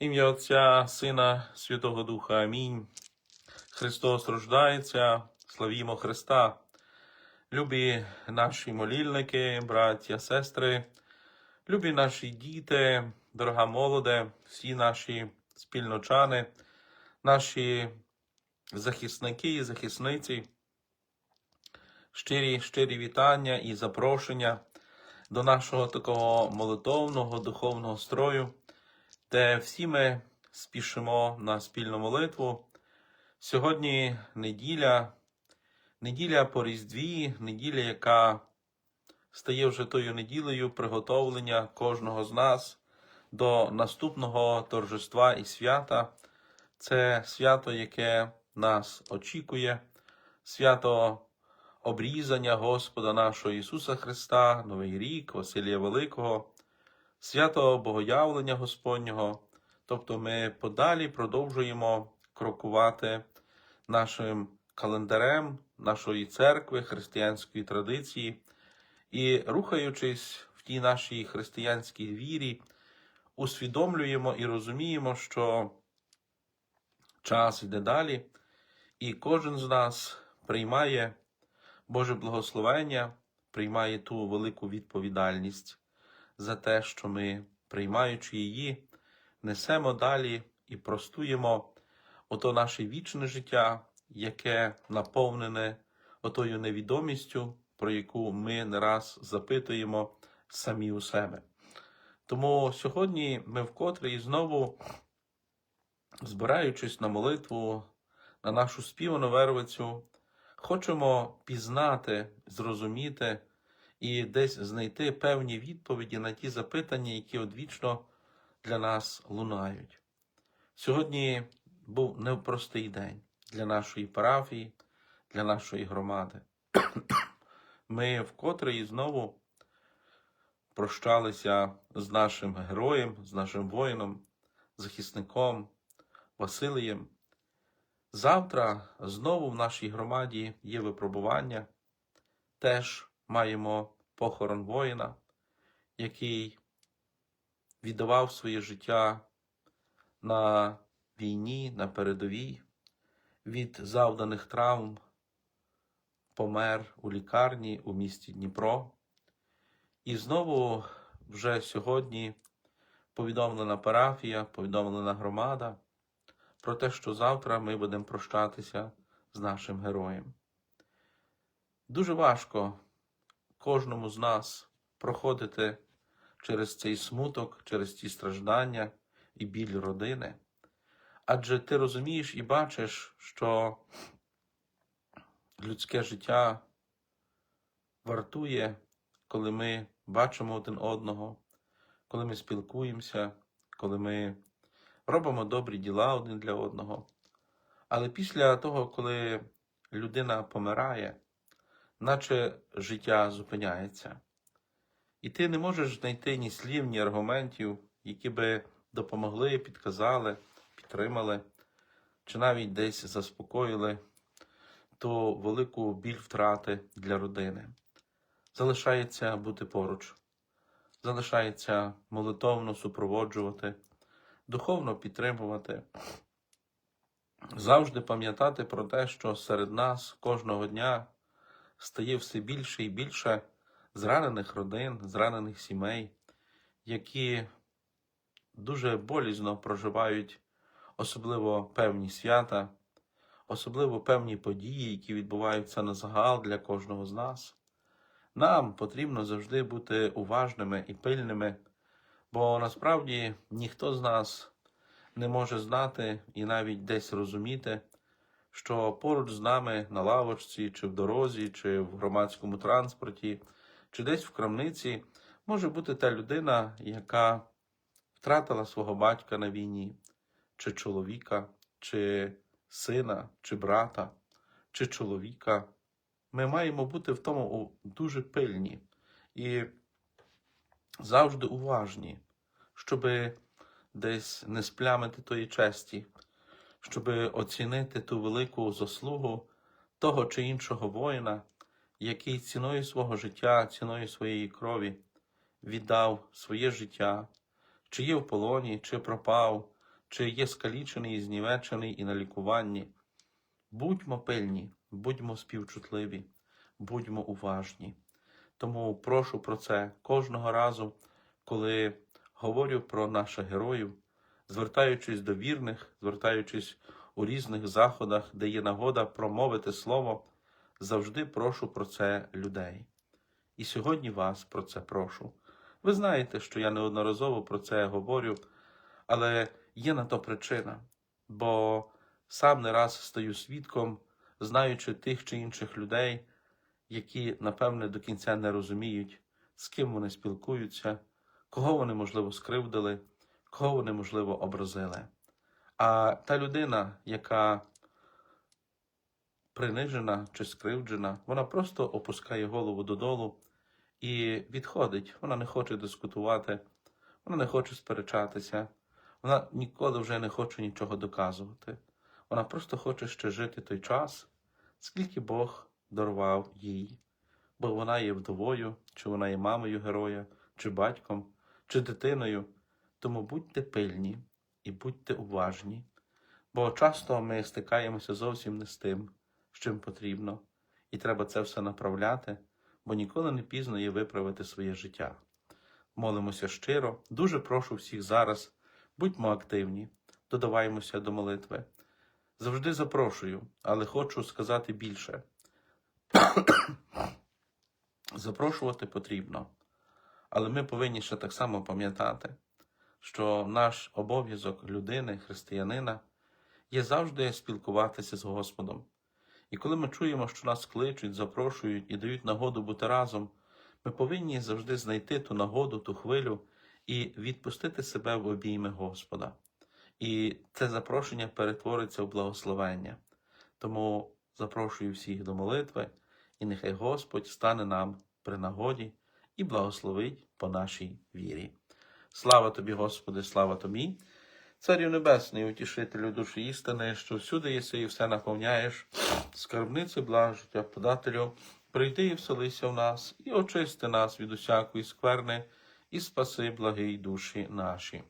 Ім'я Отця, Сина, Святого Духа. Амінь. Христос рождається, славімо Христа. Любі наші молільники, браття, сестри, любі наші діти, дорога молоде, всі наші спільночани, наші захисники і захисниці, щирі, щирі вітання і запрошення до нашого такого молитовного духовного строю, де всі ми спішимо на спільну молитву. Сьогодні неділя, неділя по Різдві, неділя, яка стає вже тою неділею приготовлення кожного з нас до наступного торжества і свята. Це свято, яке нас очікує, свято обрізання Господа нашого Ісуса Христа, Новий рік, Василія Великого, свято Богоявлення Господнього. Тобто ми подалі продовжуємо крокувати нашим календарем нашої церкви, християнської традиції і, рухаючись в тій нашій християнській вірі, усвідомлюємо і розуміємо, що час йде далі, і кожен з нас приймає Боже благословення, приймає ту велику відповідальність за те, що ми, приймаючи її, несемо далі і простуємо ото наше вічне життя, яке наповнене отою невідомістю, про яку ми не раз запитуємо самі у себе. Тому сьогодні ми вкотре і знову, збираючись на молитву, на нашу співану вервицю, хочемо пізнати, зрозуміти і десь знайти певні відповіді на ті запитання, які одвічно для нас лунають. Сьогодні був непростий день для нашої парафії, для нашої громади. Ми вкотре і знову прощалися з нашим героєм, з нашим воїном, захисником Василієм. Завтра знову в нашій громаді є випробування. Теж маємо похорон воїна, який віддавав своє життя на війні, на передовій, від завданих травм, помер у лікарні у місті Дніпро. І знову вже сьогодні повідомлена парафія, повідомлена громада про те, що завтра ми будемо прощатися з нашим героєм. Дуже важко кожному з нас проходити через цей смуток, через ці страждання і біль родини. Адже ти розумієш і бачиш, що людське життя вартує, коли ми бачимо один одного, коли ми спілкуємося, коли ми робимо добрі діла один для одного. Але після того, коли людина помирає, наче життя зупиняється. І ти не можеш знайти ні слів, ні аргументів, які би допомогли, підказали, підтримали, чи навіть десь заспокоїли ту велику біль втрати для родини. Залишається бути поруч, залишається молитовно супроводжувати, духовно підтримувати, завжди пам'ятати про те, що серед нас кожного дня стає все більше і більше зранених родин, зранених сімей, які дуже болізно проживають особливо певні свята, особливо певні події, які відбуваються на загал для кожного з нас. Нам потрібно завжди бути уважними і пильними, бо насправді ніхто з нас не може знати і навіть десь розуміти, що поруч з нами на лавочці, чи в дорозі, чи в громадському транспорті, чи десь в крамниці може бути та людина, яка втратила свого батька на війні, чи чоловіка, чи сина, чи брата, чи чоловіка. Ми маємо бути в тому дуже пильні і завжди уважні, щоб десь не сплямити тої честі, щоб оцінити ту велику заслугу того чи іншого воїна, який ціною свого життя, ціною своєї крові віддав своє життя, чи є в полоні, чи пропав, чи є скалічений, і знівечений і на лікуванні. Будьмо пильні, будьмо співчутливі, будьмо уважні. Тому прошу про це кожного разу, коли говорю про наших героїв, звертаючись до вірних, звертаючись у різних заходах, де є нагода промовити слово, завжди прошу про це людей. І сьогодні вас про це прошу. Ви знаєте, що я неодноразово про це говорю, але є на то причина, бо сам не раз стаю свідком, знаючи тих чи інших людей, які, напевне, до кінця не розуміють, з ким вони спілкуються, кого вони, можливо, скривдили, кого вони, можливо, образили. А та людина, яка принижена чи скривджена, вона просто опускає голову додолу і відходить. Вона не хоче дискутувати, вона не хоче сперечатися, вона ніколи вже не хоче нічого доказувати. Вона просто хоче ще жити той час, скільки Бог дарував їй. Бо вона є вдовою, чи вона є мамою героя, чи батьком, чи дитиною. Тому будьте пильні і будьте уважні, бо часто ми стикаємося зовсім не з тим, з чим потрібно, і треба це все направляти, бо ніколи не пізно є виправити своє життя. Молимося щиро, дуже прошу всіх зараз, будьмо активні, додаваємося до молитви. Завжди запрошую, але хочу сказати більше. Запрошувати потрібно, але ми повинні ще так само пам'ятати, що наш обов'язок людини, християнина, є завжди спілкуватися з Господом. І коли ми чуємо, що нас кличуть, запрошують і дають нагоду бути разом, ми повинні завжди знайти ту нагоду, ту хвилю і відпустити себе в обійми Господа. І це запрошення перетвориться в благословення. Тому запрошую всіх до молитви, і нехай Господь стане нам при нагоді і благословить по нашій вірі. Слава тобі, Господи, слава тобі, Царю Небесний, утішителю душі істини, що всюди єси і все наповняєш, скарбниці благ життя подателю, прийди і вселися в нас, і очисти нас від усякої скверни, і спаси благий душі наші.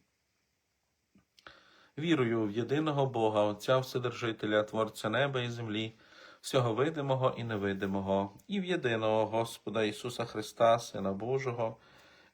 Вірую в єдиного Бога, Отця Вседержителя, Творця неба і землі, всього видимого і невидимого, і в єдиного Господа Ісуса Христа, Сина Божого,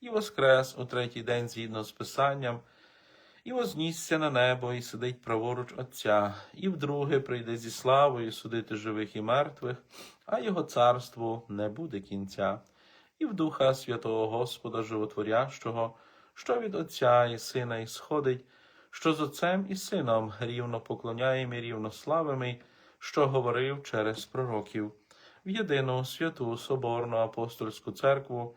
і воскрес у третій день згідно з Писанням, і вознісся на небо, і сидить праворуч Отця, і вдруге прийде зі славою судити живих і мертвих, а його царству не буде кінця, і в Духа Святого Господа Животворящого, що від Отця і Сина і сходить, що з Отцем і Сином рівно поклоняємо і рівно славимо, що говорив через пророків, в єдину святу Соборну апостольську церкву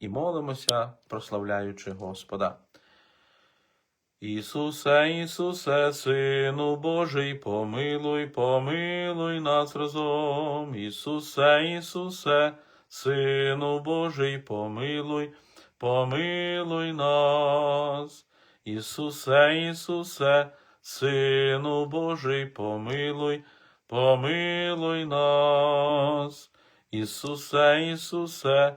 і молимося, прославляючи Господа. Ісусе, Ісусе, Сину Божий, помилуй, помилуй нас разом. Ісусе, Ісусе, Сину Божий, помилуй, помилуй нас. Ісусе, Ісусе, Сину Божий, помилуй, помилуй нас. Ісусе, Ісусе,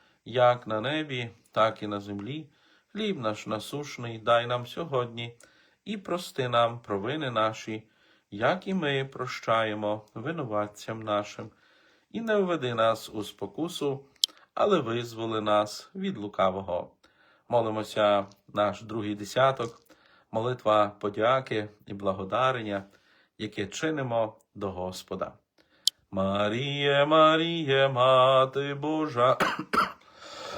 як на небі, так і на землі. Хліб наш насушний дай нам сьогодні, і прости нам провини наші, як і ми прощаємо винуватцям нашим, і не введи нас у спокусу, але визволи нас від лукавого. Молимося наш другий десяток, молитва подяки і благодарення, яке чинимо до Господа. Маріє, Маріє, Мати Божа,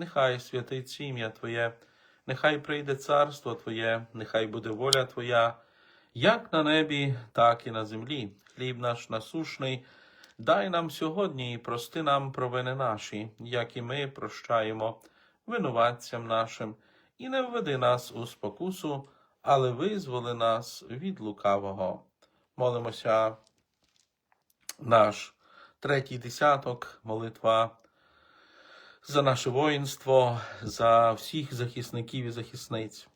нехай святиться ім'я Твоє, нехай прийде царство Твоє, нехай буде воля Твоя, як на небі, так і на землі. Хліб наш насушний, дай нам сьогодні і прости нам провини наші, як і ми прощаємо винуватцям нашим, і не введи нас у спокусу, але визволи нас від лукавого. Молимося наш третій десяток, молитва за наше воїнство, за всіх захисників і захисниць,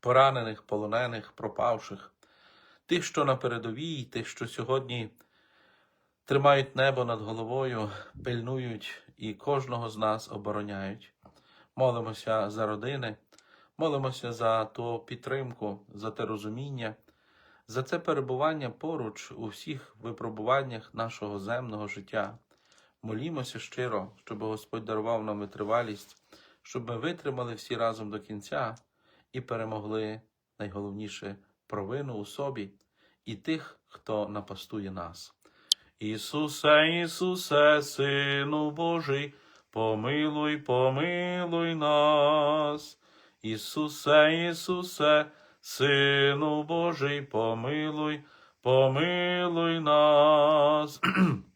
поранених, полонених, пропавших, тих, що на передовій, тих, що сьогодні тримають небо над головою, пильнують і кожного з нас обороняють. Молимося за родини, молимося за ту підтримку, за те розуміння, за це перебування поруч у всіх випробуваннях нашого земного життя. Молімося щиро, щоб Господь дарував нам витривалість, щоб ми витримали всі разом до кінця і перемогли найголовніше провину у собі і тих, хто напастує нас. Ісусе, Ісусе, Сину Божий, помилуй, помилуй нас. Ісусе, Ісусе, Сину Божий, помилуй, помилуй нас.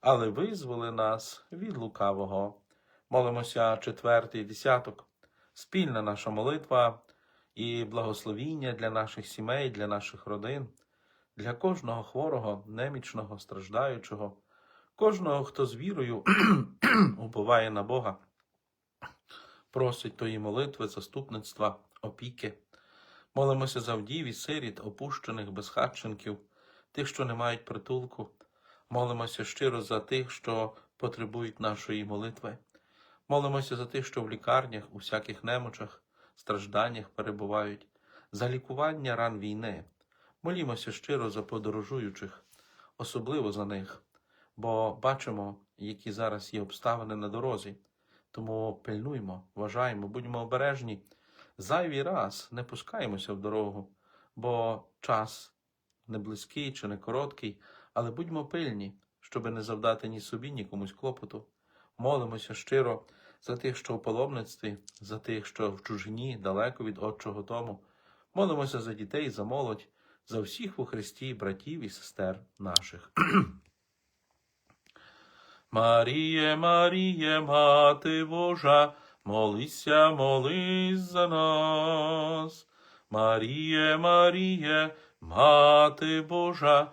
але визволи нас від лукавого. Молимося четвертий десяток, спільна наша молитва і благословіння для наших сімей, для наших родин, для кожного хворого, немічного, страждаючого, кожного, хто з вірою уповає на Бога, просить тої молитви, заступництва, опіки. Молимося за вдів і сиріт, опущених безхатченків, тих, що не мають притулку. Молимося щиро за тих, що потребують нашої молитви. Молимося за тих, що в лікарнях, у всяких немочах, стражданнях перебувають, за лікування ран війни. Молімося щиро за подорожуючих, особливо за них, бо бачимо, які зараз є обставини на дорозі. Тому пильнуймо, вважаємо, будьмо обережні. Зайвий раз не пускаємося в дорогу, бо час не близький чи не короткий, але будьмо пильні, щоби не завдати ні собі, ні комусь клопоту. Молимося щиро за тих, що в паломництві, за тих, що в чужині, далеко від Отчого дому. Молимося за дітей, за молодь, за всіх у Христі, братів і сестер наших. Маріє, Маріє, Мати Божа, молися, молись за нас. Маріє, Маріє, Мати Божа,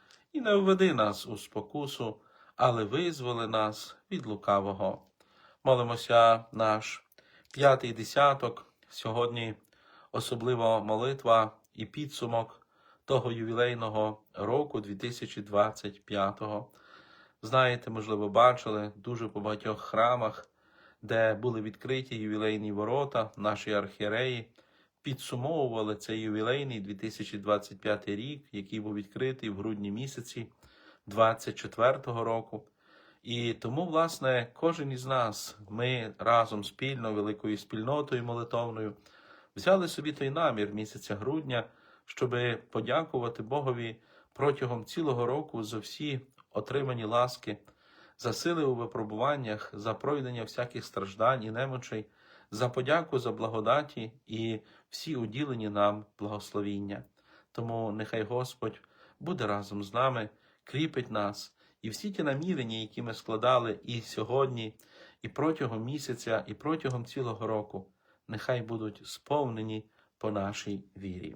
і не введи нас у спокусу, але визволи нас від лукавого. Молимося наш п'ятий десяток сьогодні особлива молитва і підсумок того ювілейного року 2025-го. Знаєте, можливо, бачили дуже по багатьох храмах, де були відкриті ювілейні ворота, наші архієреї підсумовували цей ювілейний 2025 рік, який був відкритий в грудні місяці 24-го року. І тому, власне, кожен із нас, ми разом спільно, великою спільнотою молитовною, взяли собі той намір місяця грудня, щоб подякувати Богові протягом цілого року за всі отримані ласки, за сили у випробуваннях, за пройдення всяких страждань і немочей, за подяку за благодаті і всі уділені нам благословіння. Тому нехай Господь буде разом з нами, кріпить нас, і всі ті намірення, які ми складали і сьогодні, і протягом місяця, і протягом цілого року, нехай будуть сповнені по нашій вірі.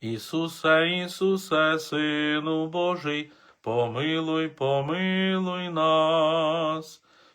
Ісусе, Ісусе, Сину Божий, помилуй, помилуй нас.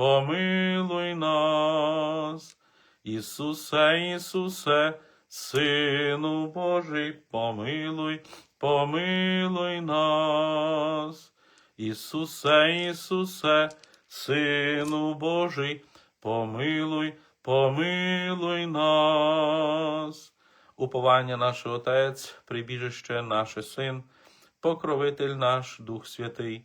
помилуй нас. Ісусе, Ісусе, Сину Божий, помилуй, помилуй нас. Ісусе, Ісусе, Сину Божий, помилуй, помилуй нас. Уповання наш Отець, прибіжище наше Син, покровитель наш Дух Святий,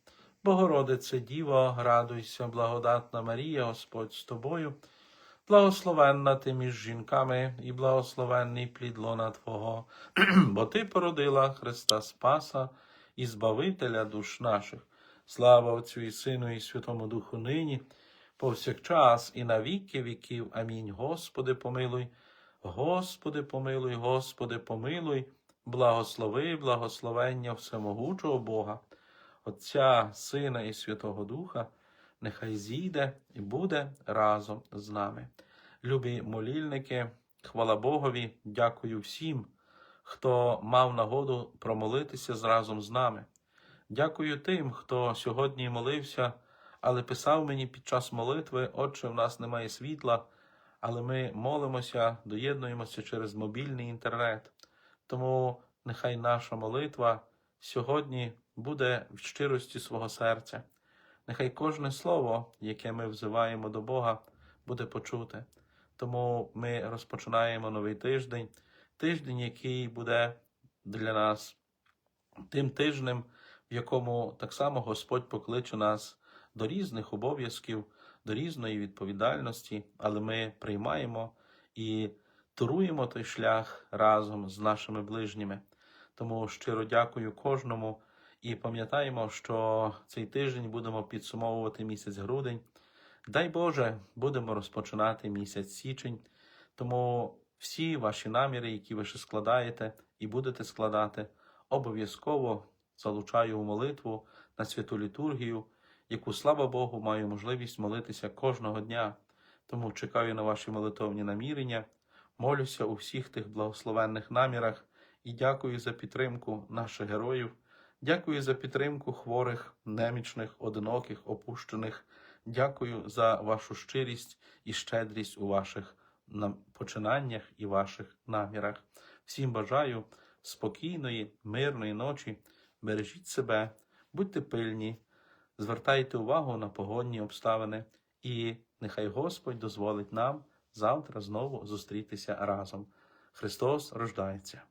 Богородице Діво, радуйся, благодатна Марія, Господь з тобою, Благословенна ти між жінками, і благословенний плід лона Твого, бо Ти породила Христа Спаса і Збавителя душ наших. Слава Отцю і Сину, і Святому Духу нині, повсякчас і на віки віків. Амінь. Господи, помилуй, Господи, помилуй, Господи, помилуй, благослови, благословення всемогучого Бога, Отця, Сина і Святого Духа, нехай зійде і буде разом з нами. Любі молільники, хвала Богові, дякую всім, хто мав нагоду промолитися разом з нами. Дякую тим, хто сьогодні молився, але писав мені під час молитви, Отче, в нас немає світла, але ми молимося, доєднуємося через мобільний інтернет. Тому нехай наша молитва сьогодні буде в щирості свого серця. Нехай кожне слово, яке ми взиваємо до Бога, буде почуте. Тому ми розпочинаємо новий тиждень, тиждень, який буде для нас тим тижнем, в якому так само Господь покличе нас до різних обов'язків, до різної відповідальності, але ми приймаємо і туруємо той шлях разом з нашими ближніми. Тому щиро дякую кожному і пам'ятаємо, що цей тиждень будемо підсумовувати місяць грудень. Дай Боже, будемо розпочинати місяць січень. Тому всі ваші наміри, які ви ще складаєте і будете складати, обов'язково залучаю у молитву на святу літургію, яку, слава Богу, маю можливість молитися кожного дня. Тому чекаю на ваші молитовні намірення, молюся у всіх тих благословенних намірах і дякую за підтримку наших героїв. Дякую за підтримку хворих, немічних, одиноких, опущених. Дякую за вашу щирість і щедрість у ваших починаннях і ваших намірах. Всім бажаю спокійної, мирної ночі. Бережіть себе, будьте пильні, звертайте увагу на погодні обставини, і нехай Господь дозволить нам завтра знову зустрітися разом. Христос рождається.